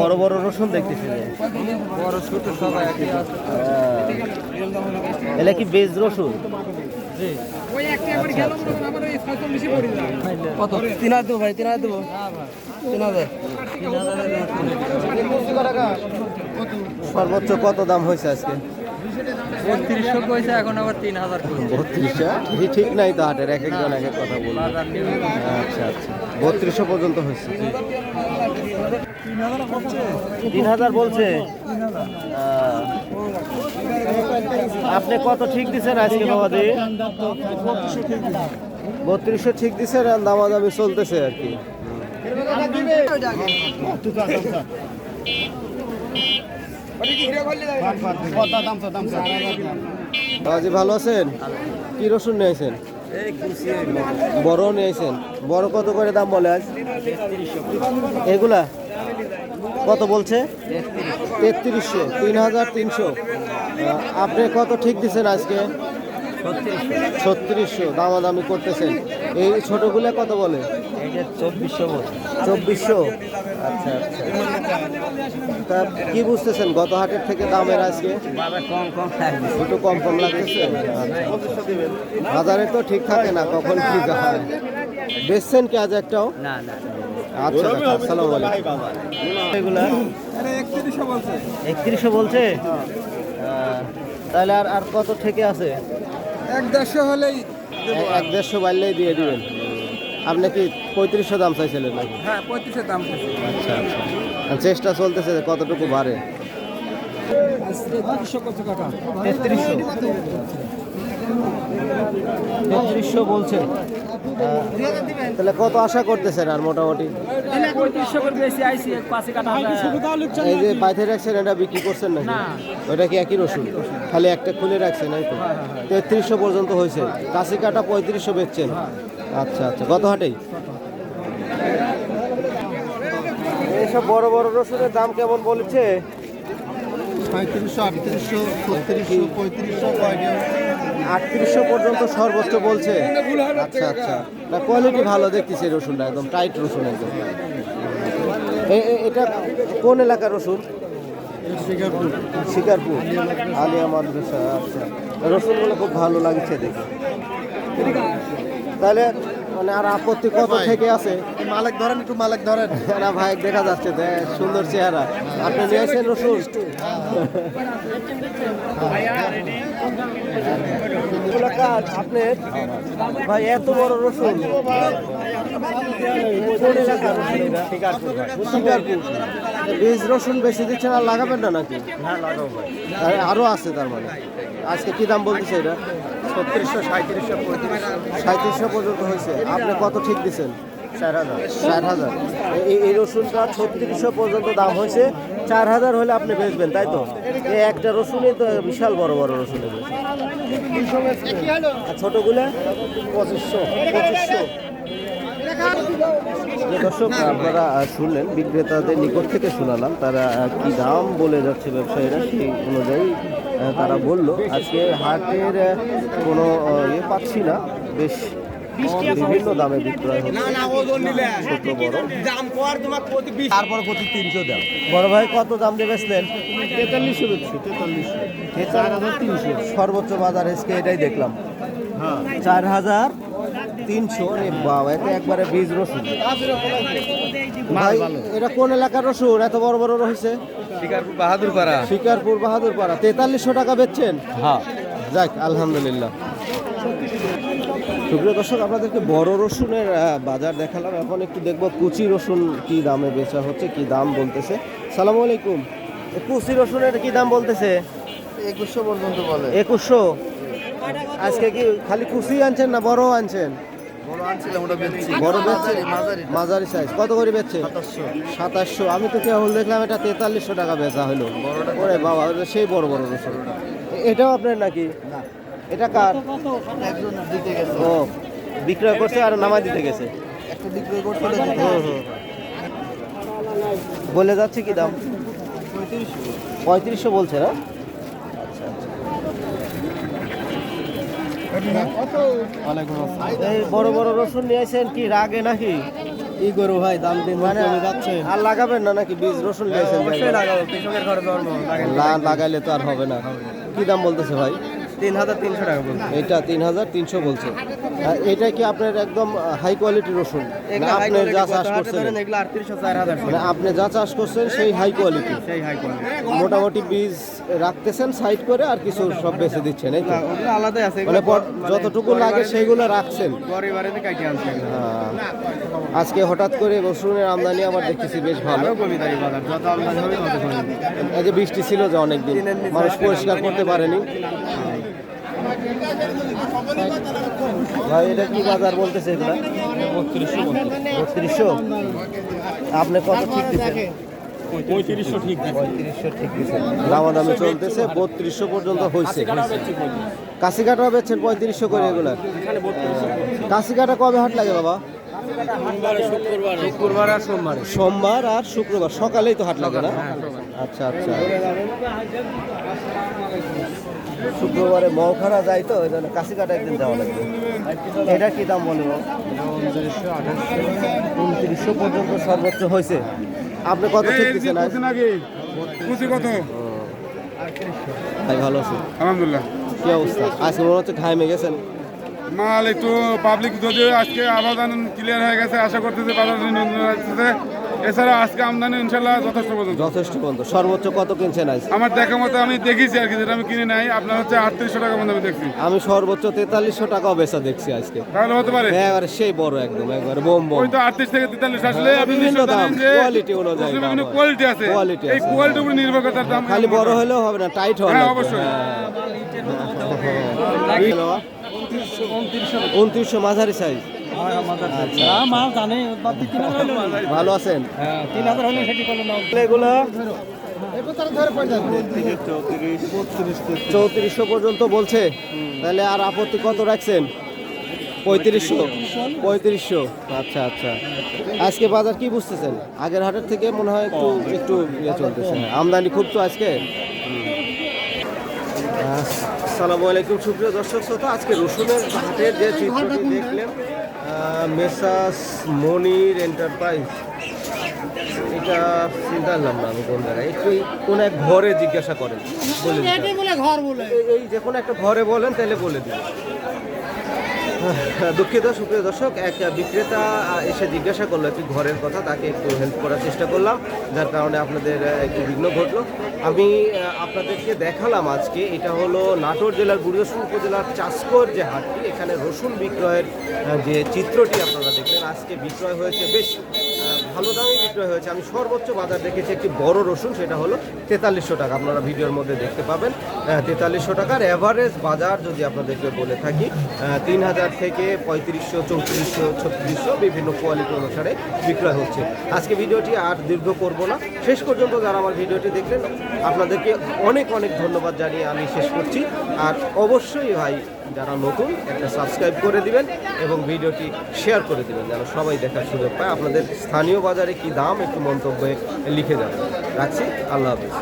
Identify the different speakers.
Speaker 1: বড় বড় রসুন দেখতেছি।
Speaker 2: বড় ছোট সবাই
Speaker 1: এলা কি বেজ রসুন?
Speaker 2: কত? তিন হাজার দেবো ভাই তিন হাজার দেবো? তিন হাজার।
Speaker 1: সর্বোচ্চ কত দাম হয়েছে আজকে?
Speaker 2: বত্রিশশো পয়সা এখন আবার তিন হাজার
Speaker 1: বত্রিশশো? ঠিক নাই তো হাটের এক একজন এক এক কথা বলবে। আচ্ছা আচ্ছা। বত্রিশশো পর্যন্ত হয়েছে। তিন হাজার বলছে আপনি কত ঠিক দিচ্ছেন আজকে বাবাদি বত্রিশশো ঠিক দিচ্ছেন আর দামাদামি চলতেছে আর কি। ভালো আছেন? কি রসুন নিয়েছেন বড় নিয়েছেন। বড় কত করে দাম বলে আজ? এগুলা? কত বলছে? তেত্রিশশো তিন হাজার তিনশো আপনি কত ঠিক দিচ্ছেন আজকে? ছত্রিশশো, দামাদামি করতেছেন। এই ছোটগুলো কত বলে?
Speaker 2: চব্বিশশো
Speaker 1: চব্বিশশো? আচ্ছা আচ্ছা। তা কি বুঝতেছেন? গত হাটের থেকে দামের আজকে?
Speaker 2: কম কম
Speaker 1: একটু কম কম লাগতেছে? বাজারে তো ঠিক থাকে না কখন কি হয়। বেচছেন কি আজ একটাও?
Speaker 2: না না।
Speaker 1: আচ্ছা আসসালামু আলাইকুম। এগুলা?
Speaker 2: একত্রিশশো বলছে।
Speaker 1: আহ, তাহলে আর আর কত থেকে আছে?
Speaker 2: এক দেড়শো হলেই
Speaker 1: এক দেড়শো বাড়লেই দিয়ে দিবেন। আপনি কি পঁয়ত্রিশশো দাম চাইছিলেন নাকি?
Speaker 2: হ্যাঁ পঁয়ত্রিশের দাম
Speaker 1: আচ্ছা আচ্ছা। চেষ্টা চলতেছে যে কতটুকু বাড়ে?
Speaker 2: তেত্রিশশো
Speaker 1: বলছে। তাহলে কত আশা করতেছেন আর মোটামুটি?
Speaker 2: পঁয়ত্রিশশো
Speaker 1: এই যে বাইথে রাখছেন এটা বিক্রি করছেন নাকি? ওটা কি একই রসুন? খালি একটা খুলে রাখছেন এই তো। তেত্রিশশো পর্যন্ত হয়েছে। কাশি কাটা পঁয়ত্রিশশো বেচছেন। আচ্ছা আচ্ছা। গত হাটেই? এইসব বড় বড় রসুনের দাম কেমন বলেছে?
Speaker 3: পঁয়ত্রিশশো আটত্রিশশো ছত্রিশশো পঁয়ত্রিশশো
Speaker 1: আটত্রিশশো পর্যন্ত সর্বোচ্চ বলছে। আচ্ছা আচ্ছা। না কোয়ালিটি ভালো দেখতেছি রসুনটা একদম টাইট রসুন একদম। এটা কোন এলাকার রসুন?
Speaker 3: শিকারপুর
Speaker 1: শিকারপুর। আলিয়া মাদ্রাসা আচ্ছা। রসুনগুলো খুব ভালো লাগছে দেখে। তাহলে মানে আর আপত্তি কত থেকে আছে?
Speaker 3: মালিক ধরেন একটু মালিক ধরেন।
Speaker 1: না ভাই দেখা যাচ্ছে যে সুন্দর চেহারা। আপনি নিয়েছেন রসুন? কার? ভাই এত বড় রসুন। কোন এলাকার বীজ রসুন বেশি দিচ্ছেন আর লাগাবেন না নাকি? আর- আরও আছে তার মানে। আজকে কি দাম বলতেছে এটা?
Speaker 3: ছত্রিশশো সাঁত্রিশশো
Speaker 1: সাঁত্রিশশো পর্যন্ত হয়েছে। আপনি কত ঠিক দিচ্ছেন
Speaker 3: চার হাজার।
Speaker 1: ষাট হাজার। এই এই রসুনটা ছত্রিশশো পর্যন্ত দাম হয়েছে। চার হাজার হলে আপনি বেচবেন তাই তো? এই একটা রসুনই তো বিশাল বড় বড় রসুন ছোটগুলো? পঁচিশশো। পঁচিশশো। দর্শক আপনারা শুনলেন বিক্রেতাদের নিকট থেকে শোনালাম তারা কি দাম বলে যাচ্ছে ব্যবসায়ীরা সেই অনুযায়ী তারা বলল আজকে হাটের কোনো ইয়ে পাচ্ছি না। বেশ বিভিন্ন দামে বিক্রয় হচ্ছে। ছোট বড়।
Speaker 3: তারপর প্রতি তিনশো দাম
Speaker 1: বড় ভাই কত দাম দিয়ে বেচলেন?
Speaker 3: তেতাল্লিশশো বেচছি তেতাল্লিশশো।
Speaker 1: চার হাজার তিনশো। সর্বোচ্চ বাজার এসকে এটাই দেখলাম। চার হাজার তিনশো রে বাবা এটা একবারে বীজ রসুন। ভাই এটা কোন এলাকার রসুন? এত বড় বড় রয়েছে?
Speaker 2: শিকারপুর বাহাদুর পাড়া
Speaker 1: শিকারপুর বাহাদুর পাড়া তেতাল্লিশশো টাকা বেচছেন?
Speaker 2: হ্যাঁ।
Speaker 1: যাক আলহামদুলিল্লাহ। সুপ্রিয় দর্শক আপনাদেরকে বড় রসুনের বাজার দেখালাম। এখন একটু দেখব কুচি রসুন কি দামে বেচা হচ্ছে কি দাম বলতেছে। সালাম আলাইকুম। কুচি রসুনের কি দাম বলতেছে?
Speaker 3: একুশশো পর্যন্ত বলে।
Speaker 1: একুশশো? আজকে কি খালি কুচি আনছেন না বড় আনছেন?
Speaker 3: বড় বেচছি। মাঝারি
Speaker 1: সাইজ কত করে বেচছে?
Speaker 3: সাতাশশো।
Speaker 1: আমি তো কেবল দেখলাম এটা তেতাল্লিশশো টাকা বেচা হলো। ওরে বাবা সেই বড় বড় রসুন এটাও আপনার নাকি? এটা কার? ও বিক্রয় করছে আর নামা দিতে গেছে। বলে যাচ্ছে কি দাম? পঁয়ত্রিশশো বলছে না
Speaker 3: ওয়ালাইকুম আসসালাম
Speaker 1: এই বড় বড় রসুন নিয়ে আসেন কি রাগে নাকি?
Speaker 2: ই গরু ভাই দাম দিন
Speaker 1: মানে
Speaker 2: যাচ্ছে।
Speaker 1: আর লাগাবেন না নাকি? বীজ রসুন নিয়েছেন লা- লাগাইলে তো আর হবে না। কি দাম বলতেছে ভাই?
Speaker 2: তিন হাজার তিনশো টাকা বলছে।
Speaker 1: এটা তিন হাজার তিনশো বলছে। এটা কি আপনার একদম হাই কোয়ালিটির রসুন? আপনি যা চাষ করছেন। মানে আপনি যা চাষ করছেন সেই হাই কোয়ালিটি
Speaker 2: সেই হাই কোয়ালিটি
Speaker 1: মোটামুটি বীজ রাখতেছেন সাইড করে আর কিছু সব বেঁচে দিচ্ছেন এই
Speaker 2: আলাদাই আছে।
Speaker 1: মানে যতটুকু লাগে সেইগুলো রাখছেন। আজকে হঠাৎ করে রসুনের আমদানি আবার দেখতেছি বেশ ভালো। এই যে বৃষ্টি ছিল যে অনেকদিন মানুষ পরিষ্কার করতে পারেনি। ভাই এটা কি বাজার বলতেছে এগুলা? বত্রিশশো বত্রিশশো আপনি কত ঠিক দিচ্ছেন
Speaker 4: পঁয়ত্রিশশো ঠিক
Speaker 1: পঁয়ত্রিশশো ঠিক দিচ্ছেন দামাদামি চলতেছে বত্রিশশো পর্যন্ত হয়েছে বেচছেন পঁয়ত্রিশশো। করে এগুলা। কাশি কাটা কবে হাট লাগে বাবা
Speaker 2: শুক্রবার। আর সোমবার।
Speaker 1: সোমবার আর শুক্রবার। সকালেই তো হাট লাগে না আচ্ছা আচ্ছা। শুক্রবারে মৌখারা যায় তো ওই জন্য কাশি কাটা একদিন যাওয়া লাগবে। এটা কি দাম বলব? উনত্রিশশো পর্যন্ত সর্বোচ্চ হয়েছে। আপনি কত ঠিক দিচ্ছেন
Speaker 4: কত?
Speaker 1: ভাই ভালো আছি
Speaker 4: আলহামদুলিল্লাহ।
Speaker 1: কি অবস্থা? আজকে মনে হচ্ছে ঘামে গেছেন।
Speaker 4: মাল একটু পাবলিক যদিও আজকে আবাদান ক্লিয়ার হয়ে গেছে আশা করতেছে বাজার এছাড়া আজকে আমদানি ইনশাল্লাহ যথেষ্ট পর্যন্ত।
Speaker 1: যথেষ্ট পর্যন্ত। সর্বোচ্চ কত কিনছেন আজ
Speaker 4: আমার দেখা মতো আমি দেখেছি আর কি যেটা আমি কিনে নাই আপনার হচ্ছে আটত্রিশশো টাকা মধ্যে আমি দেখছি।
Speaker 1: আমি সর্বোচ্চ তেতাল্লিশশো টাকাও বেচা দেখছি আজকে।
Speaker 4: তাহলে হতে পারে।
Speaker 1: একেবারে সেই বড় একদম একবারে বোম বোম।
Speaker 4: ওই তো আটত্রিশ থেকে তেতাল্লিশ আসলে আপনি
Speaker 1: বিভিন্ন দাম,
Speaker 4: যে
Speaker 1: quality অনুযায়ী
Speaker 4: বিভিন্ন কোয়ালিটি আছে
Speaker 1: Quality
Speaker 4: এই কোয়ালিটির উপর নির্ভর করে তার দাম
Speaker 1: খালি বড় হলেও হবে না টাইট হবে
Speaker 4: হ্যাঁ, অবশ্যই।
Speaker 1: উনত্রিশশো মাঝারি সাইজ ভালো আছেন?
Speaker 2: তিন হাজার হলে সেটি করল
Speaker 1: এগুলো চৌত্রিশশো পর্যন্ত বলছে। তাহলে আর আপত্তি কত রাখছেন? পঁয়ত্রিশশো। পঁয়ত্রিশশো। আচ্ছা আচ্ছা। আজকে বাজার কি বুঝতেছেন? আগের হাটের থেকে মনে হয় একটু একটু ইয়ে চলতেছে। আমদানি খুব তো আজকে? আসসালামু আলাইকুম। সুপ্রিয় দর্শক শ্রোতা আজকে রসুনের হাটের যে চিত্রটি দেখলেন মেসাস মনির এন্টারপ্রাইজ এটা চিন্তা করলাম না আমি কোন জায়গায় একটু কোনো এক ঘরে জিজ্ঞাসা করেন বলে ঘর বলে। এই- এই যে কোনো একটা ঘরে বলেন তাহলে বলে দিন দুঃখিত, সুপ্রিয় দর্শক, এক বিক্রেতা এসে জিজ্ঞাসা করল একটি ঘরের কথা, তাকে একটু হেল্প করার চেষ্টা করলাম, যার কারণে আপনাদের একটি বিঘ্ন ঘটলো। আমি আপনাদেরকে দেখালাম আজকে, এটা হলো নাটোর জেলার গুরুদাসপুর উপজেলার চাষকর যে হাটটি, এখানে রসুন বিক্রয়ের যে চিত্রটি আপনারা দেখলেন, আজকে বিক্রয় হয়েছে বেশ ভালো দামে বিক্রয় হয়েছে। আমি সর্বোচ্চ বাজার দেখেছি একটি বড় রসুন, সেটা হলো তেতাল্লিশশো টাকা। আপনারা ভিডিওর মধ্যে দেখতে পাবেন তেতাল্লিশশো টাকার অ্যাভারেজ বাজার যদি আপনাদেরকে বলে থাকি তিন হাজার থেকে পঁয়ত্রিশশো, চৌত্রিশশো, ছত্রিশশো বিভিন্ন কোয়ালিটি অনুসারে বিক্রয় হচ্ছে। আজকে ভিডিওটি আর দীর্ঘ করব না। শেষ পর্যন্ত যারা আমার ভিডিওটি দেখলেন, আপনাদেরকে অনেক অনেক ধন্যবাদ জানিয়ে আমি শেষ করছি। আর অবশ্যই ভাই যারা নতুন, একটা সাবস্ক্রাইব করে দিবেন এবং ভিডিওটি শেয়ার করে দিবেন, যেন সবাই দেখার সুযোগ পায়। আপনাদের স্থানীয় বাজারে কি দাম, একটু মন্তব্যে লিখে যাবেন রাখছি, আল্লাহ হাফিজ।